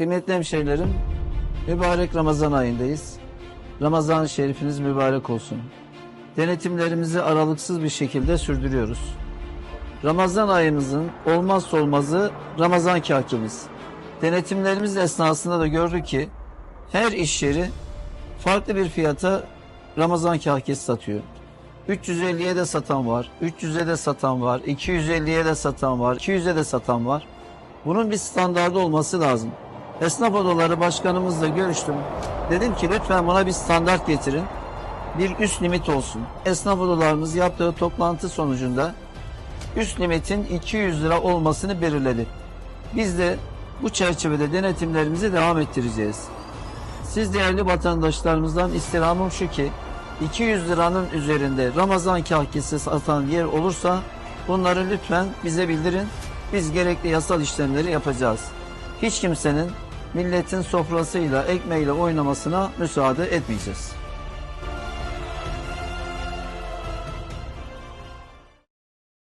Kıymetli hemşehrilerim, mübarek Ramazan ayındayız. Ramazan-ı Şerifiniz mübarek olsun. Denetimlerimizi aralıksız bir şekilde sürdürüyoruz. Ramazan ayımızın olmazsa olmazı Ramazan kakimiz. Denetimlerimiz esnasında da gördük ki her iş yeri farklı bir fiyata Ramazan kakesi satıyor. 350'ye de satan var, 300'e de satan var, 250'ye de satan var, 200'e de satan var. Bunun bir standardı olması lazım. Esnaf odaları başkanımızla görüştüm. Dedim ki lütfen buna bir standart getirin. Bir üst limit olsun. Esnaf odalarımız yaptığı toplantı sonucunda üst limitin 200 lira olmasını belirledi. Biz de bu çerçevede denetimlerimizi devam ettireceğiz. Siz değerli vatandaşlarımızdan istirhamım şu ki 200 liranın üzerinde Ramazan kahkesi satan yer olursa bunları lütfen bize bildirin. Biz gerekli yasal işlemleri yapacağız. Hiç kimsenin milletin sofrasıyla, ekmeğiyle oynamasına müsaade etmeyeceğiz.